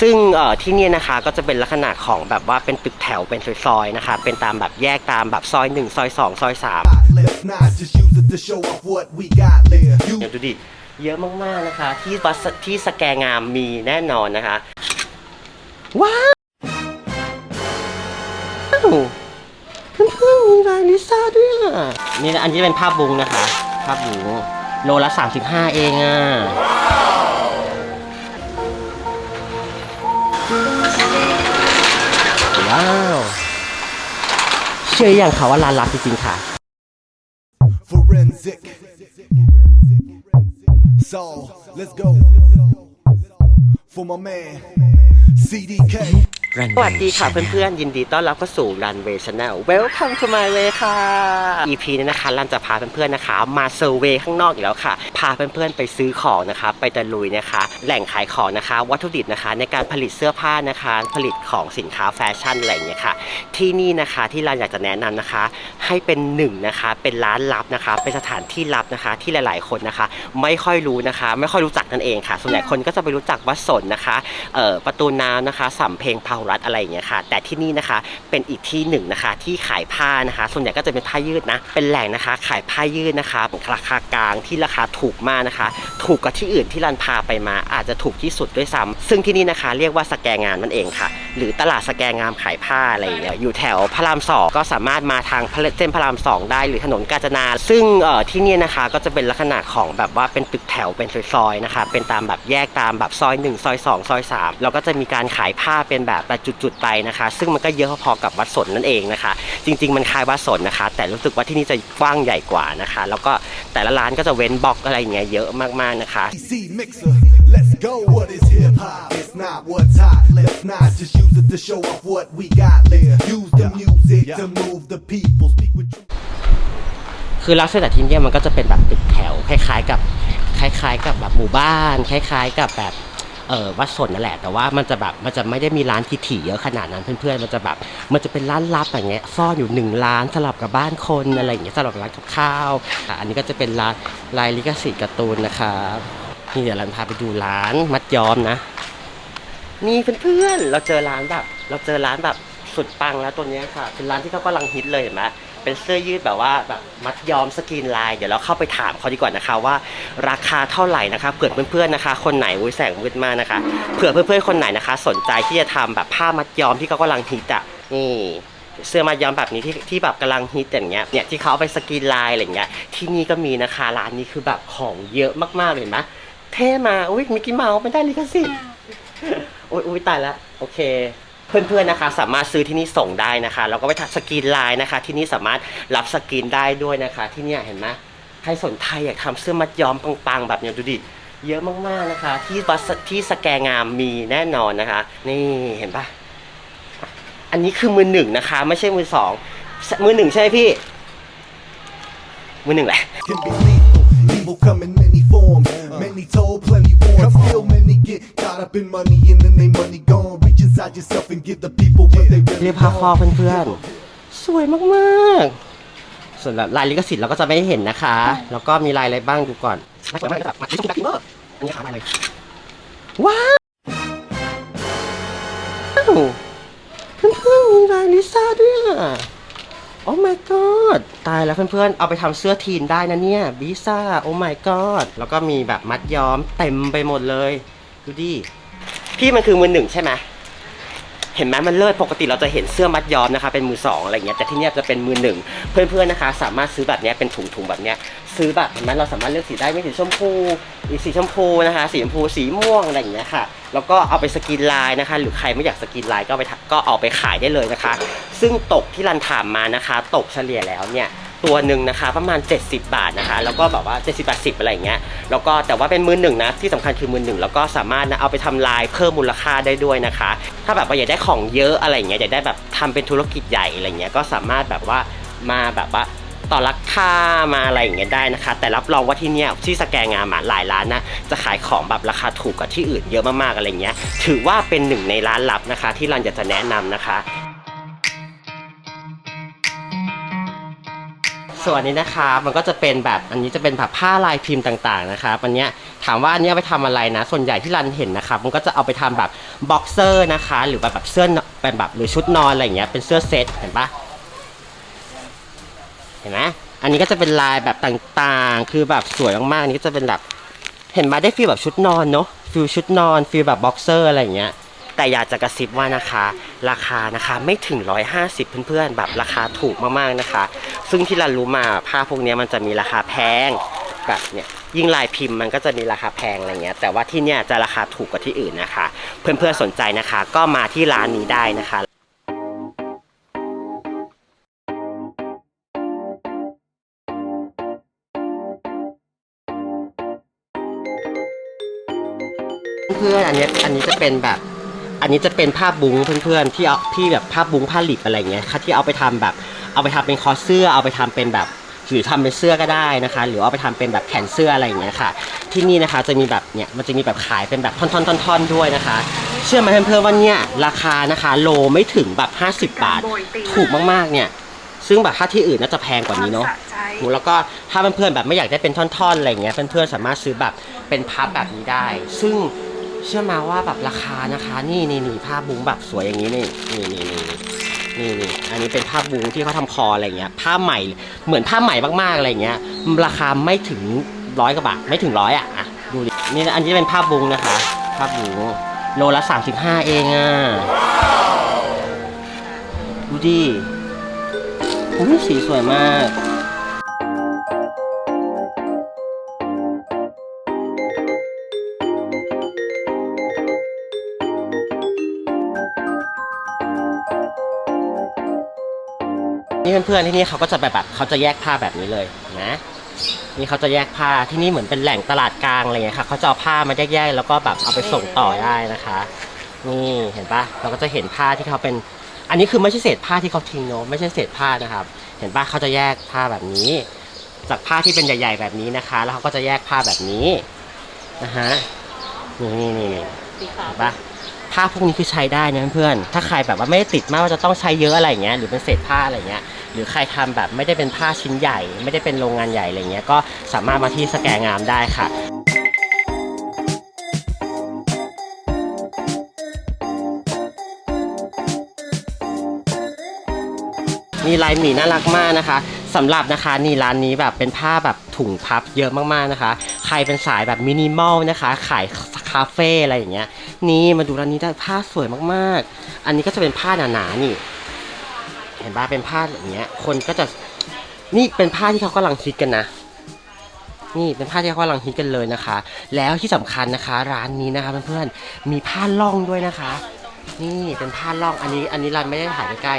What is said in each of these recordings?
ซึ่งเอ่อที่เนี่ยนะคะก็จะเป็นลักษณะของแบบว่าเป็นตึกแถวเป็นซอยๆนะคะ เป็นตามแบบแยกตามแบบซอยหนึ่งซอยสองซอยสาม Let's not just use it to show off what we got there. You เดี๋ยวดูดิเยอะมากๆนะคะ ที่วัดสที่สแกงามมีแน่นอนนะคะ ว้าวเพื่อนๆมีลายลิซ่าด้วยอะนี่นะอันนี้เป็นภาพบุงนะคะ ภาพบุงโลละ 35 เองอะ ชื่ออย่างค่ะว่าร้านลับจริงๆค่ะ forensic. So let's go for my man CDK. สวัสดีค่ะเพื่อนๆ ยินดีต้อนรับเข้าสู่ Runway Channel Welcome to my way ค่ะ EP นี้นะคะรันจะพาเพื่อนๆนะคะ มาเซอร์เวย์ข้างนอกอีกแล้วค่ะ พาเพื่อนๆไปซื้อของนะคะ ไปตะลุยนะคะ แหล่งขายของนะคะ วัตถุดิบนะคะ ในการผลิตเสื้อผ้านะคะ ผลิตของสินค้าแฟชั่นอะไรอย่างเงี้ยค่ะ ที่นี่นะคะที่รันอยากจะแนะนำนะคะ ให้เป็นหนึ่งนะคะ เป็นร้านลับนะคะ เป็นสถานที่ลับนะคะ ที่หลายๆคนนะคะ ไม่ค่อยรู้นะคะ ไม่ค่อยรู้จักนั่นเองค่ะ ส่วนใหญ่คนก็จะไปรู้จักวัดสนนะคะเอ่อประตูน้ำนะคะสำเพ็งพาหรัฐอะไรอย่างเงี้ยค่ะ แต่ที่นี่นะคะเป็นอีกที่หนึ่งนะคะที่ขายผ้านะคะ ส่วนใหญ่ก็จะเป็นผ้ายืดนะ เป็นแหล่งนะคะขายผ้ายืดนะคะราคากลางที่ราคาถูกมากนะคะ ถูกกว่าที่อื่นที่รันพาไปมาอาจจะถูกที่สุดด้วยซ้ำซึ่งที่นี่นะคะ เรียกว่าสแกงานมันเองค่ะหรือตลาดสแกงามขายผ้าอะไรอย่างเงี้ยอยู่แถวพระรามสองก็สามารถมาทางเส้นพระรามสองได้หรือถนนกาญจนา ซึ่งเอ่อที่นี่นะคะก็จะเป็นลักษณะของแบบว่าเป็นตึกแถวเป็นซอยๆนะคะเป็นตามแบบแยกตามแบบซอยหนึ่งซอยสองซอยสามแล้วก็จะมีการขายผ้าเป็นแบบแบบจุดๆไปนะคะ ซึ่งมันก็เยอะพอๆกับวัดสนนั่นเองนะคะ จริง ๆ มันคล้ายวัดสนนะคะ แต่รู้สึกว่าที่นี่จะกว้างใหญ่กว่านะคะ แล้วก็แต่ละร้านก็จะเว้นบล็อกอะไรอย่างเงี้ยเยอะมากๆนะคะ Let's go. What is hip hop? It's not what's hot. Let's not just use it to show off what we got there. Use the music to move the people. Speak with you. คือลักษณะที่เนี่ยมันก็จะเป็นแบบตึกแถวคล้ายๆ กับคล้าย ๆ กับแบบหมู่บ้าน คล้าย ๆ กับแบบเออวัดสนนั่นแหละแต่ว่ามันจะแบบมันจะไม่ได้มีร้านถี่ๆเยอะขนาดนั้นเพื่อนๆมันจะแบบมันจะเป็นร้านลับอย่างเงี้ยซ่อนอยู่หนึ่งร้านสลับกับบ้านคนอะไรอย่างเงี้ยสลับกับร้านกับข้าวอะอันนี้ก็จะเป็นร้านลายลิขสิทธิ์การ์ตูนนะครับนี่เดี๋ยวเราพาไปดูร้านมัดย้อมนะ นี่เพื่อนๆ เราเจอร้านแบบ เราเจอร้านแบบสุดปังแล้วตัวเนี้ยค่ะ เป็นร้านที่เขากำลังฮิตเลยเห็นไหมเป็นเสื้อยืดแบบว่าแบบมัดย้อมสกรีนลาย เดี๋ยวเราเข้าไปถามเขาดีกว่านะคะว่า ราคาเท่าไหร่นะคะ เผื่อเพื่อนๆนะคะ คนไหนอุ้ยแสงมืดมากนะคะ เผื่อเพื่อนๆคนไหนนะคะ สนใจที่จะทำแบบผ้ามัดย้อมที่เขากำลังฮิตอะนี่ เสื้อมัดย้อมแบบนี้ที่ที่แบบกำลังฮิตอย่างเงี้ยเนี่ยที่เขาเอาไปสกรีนลายอะไรอย่างเงี้ยที่นี่ก็มีนะคะร้านนี้คือแบบของเยอะมากๆเลยเห็นไหมเท่มาอุ้ยมิกกี้เมาส์ไม่ได้ลิขสิทธิ์ อ้ยอุ๊ยตายแล้วโอเค เพื่อนๆนะคะ สามารถซื้อที่นี่ส่งได้นะคะแล้วก็ไปทักสกรีนไลน์นะคะ ที่นี่สามารถรับสกรีนได้ด้วยนะคะ ที่เนี่ยเห็นไหมใครสนใจอยากทำเสื้อมัดย้อมปังๆ แบบเนี้ยดูดิเยอะมากๆนะคะ ที่วัดที่สแกงามมีแน่นอนนะคะ นี่เห็นปะอันนี้คือมือหนึ่งนะคะ ไม่ใช่มือสองมือหนึ่งใช่ไหมพี่ มือหนึ่งแหละ Can be lethal. Evil come in many forms. Many told, plenty warned. Still many get caught up in money and then they money gone. Reach inside yourself and give the people what they เรี really ยกผ้าคอ want. เพื่อนๆ สวยมากๆ ส่วนแบบลายลิขสิทธิ์เราก็จะไม่ให้เห็นนะคะ แล้วก็มีลายอะไรบ้างดูก่อนไม่สวยมากเลยแบบมาที่สุดแบ็คทิมเบอร์อันนี้ขามาเลย ว้าว เพื่อนๆมีลายลิซ่าด้วยอะ โอ้ my god ตายแล้วเพื่อนๆ เอาไปทำเสื้อทีนได้นะเนี่ยลิซ่าโอ้ my god แล้วก็มีแบบมัดย้อมเต็มไปหมดเลย ดูดิ พี่มันคือมือหนึ่งใช่ไหมเห็นไหมมันเลิศปกติเราจะเห็นเสื้อมัดย้อมนะคะ เป็นมือสองอะไรเงี้ยแต่ที่เนี้ยจะเป็นมือหนึ่งเพื่อนๆนะคะ สามารถซื้อแบบเนี้ยเป็นถุงๆแบบเนี้ยซื้อแบบเห็นไหมเราสามารถเลือกสีได้ไม่สีชมพูอีสีชมพูนะคะ สีชมพูสีม่วงอะไรอย่างเงี้ยค่ะ แล้วก็เอาไปสกรีนลายนะคะ หรือใครไม่อยากสกรีนลายก็ไป ก็เอาไปขายได้เลยนะคะ ซึ่งตกที่รันถามมานะคะ ตกเฉลี่ยแล้วเนี่ยตัวหนึ่งนะคะประมาณ 70 บาทนะคะ แล้วก็แบบว่า 70 80อะไรอย่างเงี้ยแล้วก็แต่ว่าเป็นมือหนึ่งนะที่สำคัญคือมือหนึ่งแล้วก็สามารถนะเอาไปทำลายเพิ่มมูลค่าได้ด้วยนะคะ ถ้าแบบว่าอยากได้ของเยอะอะไรอย่างเงี้ยอยากได้แบบทำเป็นธุรกิจใหญ่อะไรเงี้ยก็สามารถแบบว่ามาแบบว่า ต่อราคามาอะไรอย่างเงี้ยได้นะคะ แต่รับรองว่าที่เนี้ยที่สแกงามอะหลายร้านนะจะขายของแบบราคาถูกกว่าที่อื่นเยอะมากๆอะไรเงี้ย ถือว่าเป็นหนึ่งในร้านลับนะคะ ที่รันอยากจะแนะนำนะคะส่วนนี้นะคะมันก็จะเป็นแบบอันนี้จะเป็นแบบผ้าลายพิมพ์ต่างๆนะครับอันเนี้ยถามว่าอันเนี้ยไปทำอะไรนะ ส่วนใหญ่ที่รันเห็นนะครับมันก็จะเอาไปทำแบบบ็อกเซอร์นะคะ หรือแบบแบบเสื้อเป็นแบบหรือชุดนอนอะไรอย่างเงี้ยเป็นเสื้อเซ็ตเห็นปะ เห็นไหมอันนี้ก็จะเป็นลายแบบต่างๆ คือแบบสวยมากๆอันนี้ก็จะเป็นแบบเห็นมาได้ฟีลแบบชุดนอนเนาะฟีลชุดนอนฟีลแบบบ็อกเซอร์อะไรอย่างเงี้ยแต่อยากจะกระซิบว่านะคะ ราคานะคะไม่ถึง 150 เพื่อนๆ แบบราคาถูกมากๆนะคะ ซึ่งที่เรารู้มาผ้าพวกนี้มันจะมีราคาแพงแบบเนี่ยยิ่งลายพิมพ์มันก็จะมีราคาแพงอะไรเงี้ยแต่ว่าที่เนี่ยจะราคาถูกกว่าที่อื่นนะคะ เพื่อนๆสนใจนะคะ ก็มาที่ร้านนี้ได้นะคะ พื่อนๆอันเนี้ยอันนี้จะเป็นแบบ อันนี้จะเป็นผ้าบุ้งเพื่อนๆที่เอาที่แบบผ้าบุ้งผ้าหลิบอะไรเงี้ยค่ะที่เอาไปทำแบบ เอาไปทำเป็นคอเสื้อ เอาไปทำเป็นแบบหรือทำเป็นเสื้อก็ได้นะคะ หรือเอาไปทำเป็นแบบแขนเสื้ออะไรอย่างเงี้ยค่ะ ที่นี่นะคะจะมีแบบเนี่ยมันจะมีแบบขายเป็นแบบท่อนๆๆๆด้วยนะคะ เชื่อไหมเพื่อนๆว่าเนี่ยราคานะคะโลไม่ถึงแบบ50 บาท ถูกมากๆเนี่ยซึ่งแบบถ้าที่อื่นน่าจะแพงกว่านี้เนาะแล้วก็ถ้าเพื่อนๆแบบไม่อยากได้เป็นท่อนๆอะไรอย่างเงี้ยเพื่อนๆสามารถซื้อแบบเป็นพับแบบนี้ได้ ซึ่ง เชื่อมาว่าแบบราคานะคะ นี่นี่นี่ผ้าบุ้งแบบสวยอย่างนี้นี่นี่นี่นี่นี่นี่อันนี้เป็นผ้าบุ้งที่เขาทำคออะไรเงี้ยผ้าใหม่เหมือนผ้าใหม่มากๆอะไรเงี้ย ราคาไม่ถึงร้อยกว่าบาทไม่ถึงร้อยอะดูดินี่อันนี้เป็นผ้าบุ้งนะคะผ้าบุ้งโลละ35เองอะดูดิอุ้ยสีสวยมาก นี่เพื่อนๆที่นี่เขาก็จะแบบแบบเขาจะแยกผ้าแบบนี้เลยนะนี่เขาจะแยกผ้าที่นี่เหมือนเป็นแหล่งตลาดกลางอะไรเงี้ยค่ะเขาจะเอาผ้ามาแยกๆแล้วก็แบบเอาไปส่งต่อได้นะคะ นี่เห็นปะเราก็จะเห็นผ้าที่เขาเป็น อันนี้คือไม่ใช่เศษผ้าที่เขาทิ้งเนอะไม่ใช่เศษผ้านะครับ เห็นปะเขาจะแยกผ้าแบบนี้ จากผ้าที่เป็นใหญ่ๆแบบนี้นะคะ แล้วเขาก็จะแยกผ้าแบบนี้นะฮะนี่นี่นี่นี่สีขาวเห็นปะผ้าพวกนี้คือใช้ได้นะเพื่อนๆถ้าใครแบบว่าไม่ได้ติดมากว่าจะต้องใช้เยอะอะไรเงี้ยหรือเป็นเศษผ้าอะไรเงี้ย หรือใครทำแบบไม่ได้เป็นผ้าชิ้นใหญ่ ไม่ได้เป็นโรงงานใหญ่อะไรเงี้ยก็สามารถมาที่สแกงามได้ค่ะนี่ลายหมีน่ารักมากนะคะสำหรับนะคะนี่ร้านนี้แบบเป็นผ้าแบบถุงพับเยอะมากๆนะคะ ใครเป็นสายแบบมินิมอลนะคะ ขายคาเฟ่อะไรอย่างเงี้ย นี่มาดูร้านนี้ได้ผ้าสวยมากๆ อันนี้ก็จะเป็นผ้าหนาๆนี่ เห็นป่ะเป็นผ้าอย่างเงี้ย คนก็จะนี่เป็นผ้าที่เขากำลังฮิตกันนะ นี่เป็นผ้าที่เขากำลังฮิตกันเลยนะคะ แล้วที่สำคัญนะคะ ร้านนี้นะคะเพื่อนๆมีผ้าล่องด้วยนะคะ นี่เป็นผ้าล่องอันนี้ อันนี้รันไม่ได้ถ่ายใกล้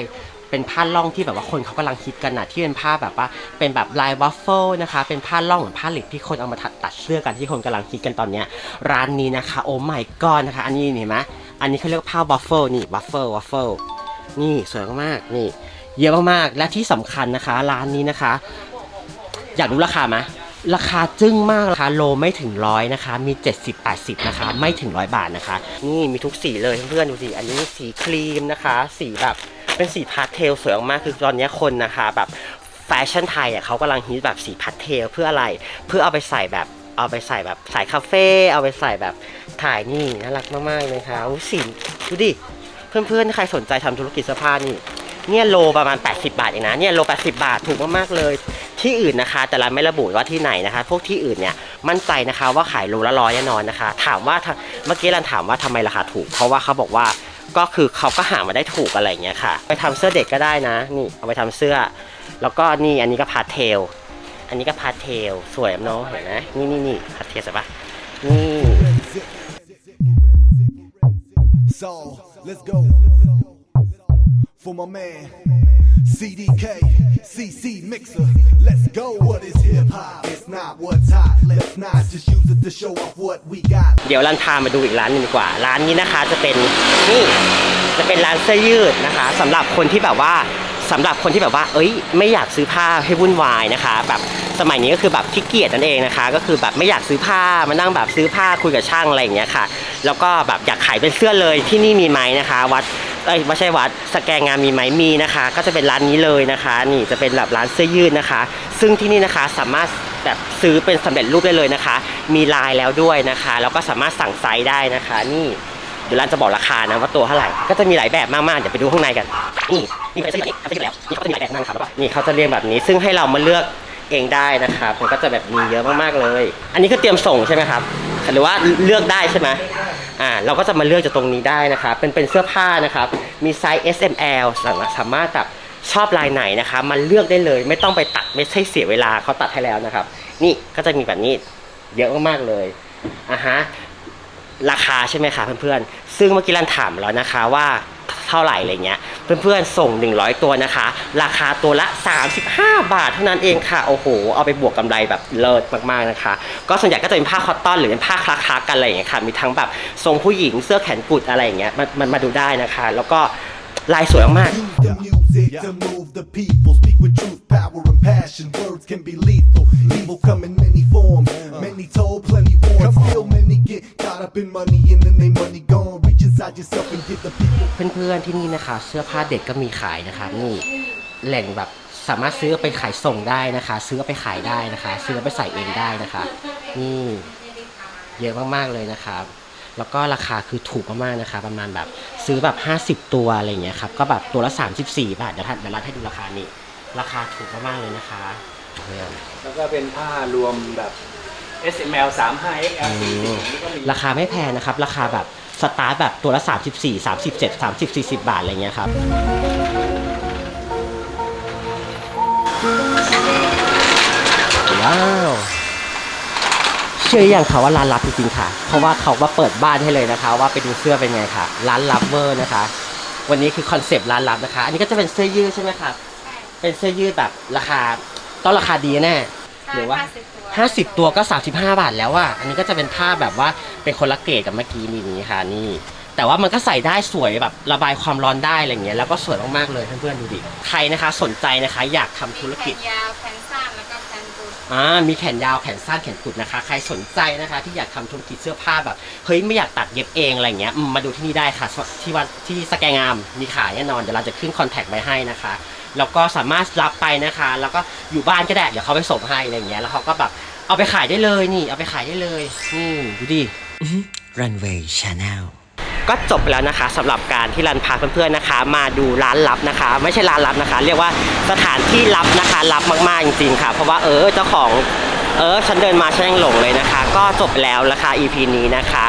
เป็นผ้าล่องที่แบบว่าคนเขากำลังฮิตกันนะที่เป็นผ้าแบบว่าเป็นแบบลายวัฟเฟิลนะคะ เป็นผ้าล่องเหมือนผ้าเหล็กที่คนเอามาตัดตัดเสื้อกันที่คนกำลังฮิตกันตอนเนี้ยร้านนี้นะคะ โอ้ my god นะคะ อันนี้เห็นไหมอันนี้เขาเรียกว่าผ้าวัฟเฟิลนี่วัฟเฟิลวัฟเฟิลนี่สวยมากนี่ เยอะมากๆและที่สำคัญนะคะร้านนี้นะคะ อยากรู้ราคาไหมราคาจึ้งมากราคาโลไม่ถึงร้อยนะคะ มี 70 80 นะคะ ไม่ถึงร้อยบาทนะคะ นี่มีทุกสีเลยเพื่อนๆดูสิอันนี้สีครีมนะคะ สีแบบเป็นสีพาสเทลสวยมากคือตอนนี้คนนะคะแบบแฟชั่นไทยอะเขากำลังฮิตแบบสีพาสเทลเพื่ออะไรเพื่อเอาไปใส่แบบเอาไปใส่แบบใสายคาเฟ่เอาไปใส่แบบถ่ายนี่น่ารักมากๆเลยค่ะสีดูดิเพื่อนๆใครสนใจทำธุรกิจเสื้อผ้านี่ เนี่ยโลประมาณ 80 บาทเองนะเนี่ยโล 80 บาทถูกมากๆเลย ที่อื่นนะคะ แต่เราไม่ระบุว่าที่ไหนนะคะ พวกที่อื่นเนี่ยมั่นใจนะคะว่าขายโลละร้อยแน่นอนนะคะ ถามว่าเมื่อกี้รันถามว่าทำไมราคาถูก เพราะว่าเขาบอกว่าก็คือเขาก็หามาได้ถูกอะไรเงี้ยค่ะ ไปทำเสื้อเด็กก็ได้นะ นี่เอาไปทำเสื้อ แล้วก็นี่อันนี้ก็พาเทล อันนี้ก็พาเทลสวยเนาะเห็นไหมนี่นี่นี่พาเทลใช่ปะนี่ So let's go for my man CDK CC Mixer. Let's go. What is hip hop? It's not what's hot. Let's not just use it to show off what we got. เดี๋ยวรันพามาดูอีกร้านหนึงดีกว่า ร้านนี้นะคะจะเป็นนี่จะเป็นร้านเสื้อยืดนะคะสำหรับคนที่แบบว่าสำหรับคนที่แบบว่า เอ้ย ไม่อยากซื้อผ้าให้วุ่นวายนะคะ แบบสมัยนี้ก็คือแบบขี้เกียจนั่นเองนะคะ ก็คือแบบไม่อยากซื้อผ้ามานั่งแบบซื้อผ้าคุยกับช่างอะไรอย่างเงี้ยค่ะ แล้วก็แบบอยากขายเป็นเสื้อเลยที่นี่มีไหมนะคะ วัด เอ้ยไม่ใช่วัดสแกงงามมีไหมมีนะคะ ก็จะเป็นร้านนี้เลยนะคะ นี่จะเป็นแบบร้านเสื้อยืดนะคะ ซึ่งที่นี่นะคะสามารถแบบซื้อเป็นสำเร็จรูปได้เลยนะคะ มีลายแล้วด้วยนะคะ แล้วก็สามารถสั่งไซส์ได้นะคะ นี่เดี๋ยวร้านจะบอกราคานะว่าตัวเท่าไหร่ ก็จะมีหลายแบบมากๆ เดี๋ยวไปดูข้างในกัน นี่นี่เป็นเสื้อยืดนี่เขาจะแล้วนี่เขาจะมีหลายแบบมากครับนี่เขาจะเรียงแบบนี้ ซึ่งให้เรามาเลือกเองได้นะครับมันก็จะแบบมีเยอะมากๆเลย อันนี้คือเตรียมส่งใช่ไหมครับ หรือว่าเลือกได้ใช่ไหม อ่าเราก็จะมาเลือกจากตรงนี้ได้นะครับเป็นเป็นเสื้อผ้านะครับมีไซส์ S M L สามารถสามารถแบบชอบลายไหนนะคะมันเลือกได้เลย ไม่ต้องไปตัดไม่ใช่เสียเวลาเขาตัดให้แล้วนะครับ นี่ก็จะมีแบบนี้เยอะมากๆเลยอะฮะราคาใช่ไหมคะเพื่อนๆ ซึ่งเมื่อกี้รันถามแล้วนะคะว่า เท่าไหร่อะไรเงี้ยเพื่อนๆส่ง 100 ตัวนะคะ ราคาตัวละ 35 บาทเท่านั้นเองค่ะโอ้โห เอาไปบวกกำไรแบบเลิศมากๆนะคะ ก็ส่วนใหญ่ก็จะเป็นผ้าคอตตอนหรือเป็นผ้าคลาๆกันอะไรอย่างเงี้ยค่ะมีทั้งแบบทรงผู้หญิงเสื้อแขนกุดอะไรอย่างเงี้ยมันมาดูได้นะคะ แล้วก็ลายสวยมาก music to move the people. Speak with truth, power, and passion. Words can be lethal. Evil come in many forms. Many told, plenty warned. Still many get caught up in money and then they money gone. Reach inside yourself and give the people. เพื่อนๆที่นี่นะคะ เสื้อผ้าเด็กก็มีขายนะคะนี่แหล่งแบบสามารถซื้อไปขายส่งได้นะคะ ซื้อไปขายได้นะคะ ซื้อไปใส่เองได้นะคะนี่เยอะมากๆเลยนะครับแล้วก็ราคาคือถูกมากๆนะคะ ประมาณแบบซื้อแบบ 50 ตัวอะไรอย่างเงี้ยครับก็แบบตัวละ 34 บาทเดี๋ยวท่านเดี๋ยวรัดให้ดูราคานี้ราคาถูกมากๆเลยนะคะเพื่อน แล้วก็เป็นผ้ารวมแบบ S M L 3 5 X L 4 0นี่ก็มีราคาไม่แพงนะครับ ราคาแบบ สตาร์ทแบบตัวละ 34 37 30 40 บาทอะไรเงี้ยครับว้าวเชื่ออย่างค่ะว่าร้านลับจริงๆค่ะ เพราะว่าเขามาเปิดบ้านให้เลยนะคะ ว่าไปดูเสื้อเป็นไงค่ะ ร้านลับเวอร์นะคะ วันนี้คือคอนเซปต์ร้านลับนะคะ อันนี้ก็จะเป็นเสื้อยืดใช่ไหมครับเป็นเสื้อยืดแบบราคาต้องราคาดีแน่ หรือว่า 50 ตัวก็ 35 บาทแล้วอะอันนี้ก็จะเป็นผ้าแบบว่าเป็นคนละเกรดกับเมื่อกี้นี่นี่ค่ะนี่ แต่ว่ามันก็ใส่ได้สวยแบบระบายความร้อนได้อะไรเงี้ยแล้วก็สวยมากๆเลยเพื่อนๆดูดิใครนะคะสนใจนะคะ อยากทำธุรกิจแขนยาวแขนสั้นแล้วก็แขนกุดอ่ามีแขนยาวแขนสั้นแขนกุดนะคะ ใครสนใจนะคะ ที่อยากทำธุรกิจเสื้อผ้าแบบเฮ้ยไม่อยากตัดเย็บเองอะไรเงี้ยอืมมาดูที่นี่ได้ค่ะที่ว่าที่สแกงงามมีขายแน่นอนเดี๋ยวเราจะขึ้นคอนแทคไว้ให้นะคะ แล้วก็สามารถรับไปนะคะ แล้วก็อยู่บ้านก็ได้เดี๋ยวเขาไปส่งให้อะไรเงี้ยแล้วเขาก็แบบเอาไปขายได้เลยนี่ เอาไปขายได้เลยนี่ดูดิ Runway Channel ก็จบไปแล้วนะคะสำหรับการที่รันพาเพื่อนๆนะคะ มาดูร้านลับนะคะ ไม่ใช่ร้านลับนะคะ เรียกว่าสถานที่ลับนะคะลับมากๆจริงๆค่ะ เพราะว่าเออเจ้าของเออฉันเดินมาฉันยังหลงเลยนะคะ ก็จบไปแล้วนะคะ EP นี้นะคะ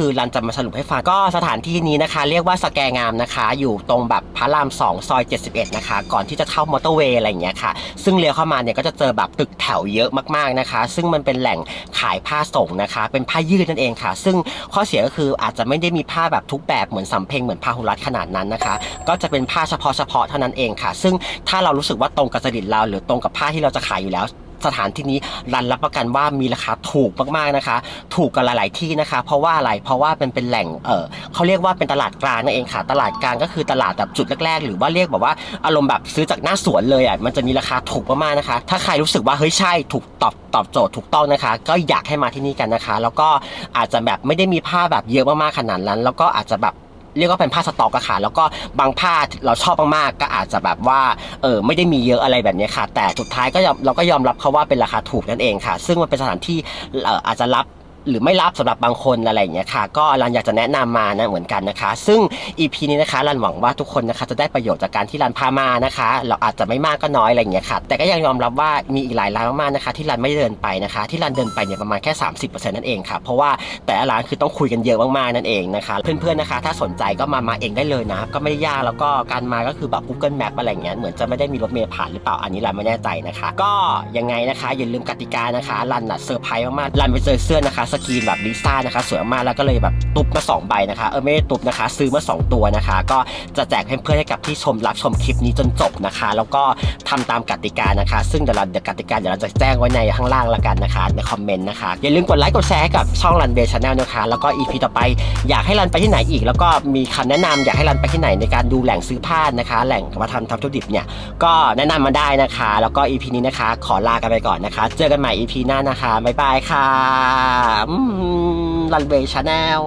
คือรันจะมาสรุปให้ฟังก็สถานที่นี้นะคะ เรียกว่าสแกงามนะคะ อยู่ตรงแบบพระราม 2 ซอย 71 นะคะ ก่อนที่จะเข้ามอเตอร์เวย์อะไรอย่างเงี้ยค่ะ ซึ่งเลี้ยวเข้ามาเนี่ยก็จะเจอแบบตึกแถวเยอะมากๆนะคะ ซึ่งมันเป็นแหล่งขายผ้าส่งนะคะ เป็นผ้ายืดนั่นเองค่ะ ซึ่งข้อเสียก็คืออาจจะไม่ได้มีผ้าแบบทุกแบบเหมือนสำเพ็งเหมือนพาหุรัตขนาดนั้นนะคะ ก็จะเป็นผ้าเฉพาะเฉพาะเท่านั้นเองค่ะ ซึ่งถ้าเรารู้สึกว่าตรงกับจริตเราหรือตรงกับผ้าที่เราจะขายอยู่แล้ว สถานที่นี้รันรับประกันว่ามีราคาถูกมากๆนะคะ ถูกกันหลาย ๆที่นะคะ เพราะว่าอะไรเพราะว่าเป็นเป็นแหล่งเออเขาเรียกว่าเป็นตลาดกลางนั่นเองค่ะ ตลาดกลางก็คือตลาดแบบจุดแรก ๆ หรือว่าเรียกแบบว่าอารมณ์แบบซื้อจากหน้าสวนเลยอะมันจะมีราคาถูกมากๆนะคะ ถ้าใครรู้สึกว่าเฮ้ยใช่ถูกตอบตอบโจทย์ถูกต้องนะคะ ก็อยากให้มาที่นี่กันนะคะ แล้วก็อาจจะแบบไม่ได้มีผ้าแบบเยอะมากๆขนาดนั้น แล้วก็อาจจะแบบ เรียกว่าเป็นผ้าสต็อกอะค่ะ แล้วก็บางผ้าเราชอบมากๆก็อาจจะแบบว่าเออไม่ได้มีเยอะอะไรแบบนี้ค่ะ แต่สุดท้ายก็เราก็ยอมรับเขาว่าเป็นราคาถูกนั่นเองค่ะ ซึ่งมันเป็นสถานที่อาจจะรับ หรือไม่รับสำหรับบางคนอะไรอย่างเงี้ยค่ะก็รันอยากจะแนะนำมานะเหมือนกันนะคะ ซึ่ง EP นี้นะคะรันหวังว่าทุกคนนะคะจะได้ประโยชน์จากการที่รันพามานะคะ เราอาจจะไม่มากก็น้อยอะไรอย่างเงี้ยค่ะแต่ก็ยังยอมรับว่ามีอีกหลายร้านมากๆนะคะ ที่รันไม่เดินไปนะคะ ที่รันเดินไปเนี่ยประมาณแค่ 30%นั่นเองค่ะเพราะว่าแต่ละร้านคือต้องคุยกันเยอะมากๆนั่นเองนะคะ เพื่อนๆนะคะ ถ้าสนใจก็มามาเองได้เลยนะก็ไม่ได้ยากแล้วก็การมาก็คือแบบ Google Map อะไรอย่างเงี้ยเหมือนจะไม่ได้มีรถเมล์ผ่านหรือเปล่าอันนี้รันไม่แน่ใจนะคะ ก็ยังไงนะคะอย่าลืมกติกานะคะรันน่ะเซอร์ไพรส์มากๆรันไปเจอเสื้อนะคะสกรีนแบบลิซ่านะคะสวยมากแล้วก็เลยแบบตุบมาสองใบนะคะเออไม่ได้ตุบนะคะ ซื้อมาสองตัวนะคะ ก็จะแจกให้เพื่อนๆให้กับที่ชมรับชมคลิปนี้จนจบนะคะ แล้วก็ทำตามกติกานะคะ ซึ่งเดี๋ยวเราเดี๋ยวกติกาเดี๋ยวเราจะแจ้งไว้ในข้างล่างละกันนะคะในคอมเมนต์นะคะอย่าลืมกดไลค์กดแชร์ให้กับช่องรันเบย์ชาแนลนะคะ แล้วก็ EP ต่อไปอยากให้รันไปที่ไหนอีก แล้วก็มีคำแนะนำอยากให้รันไปที่ไหนในการดูแหล่งซื้อผ้านะคะ แหล่งมาทำทำธุรกิจเนี่ยก็แนะนำมาได้นะคะ แล้วก็ EP นี้นะคะ ขอลากันไปก่อนนะคะ เจอกันใหม่ EP หน้านะคะบ๊ายบายค่ะรันเบย์ชาแนล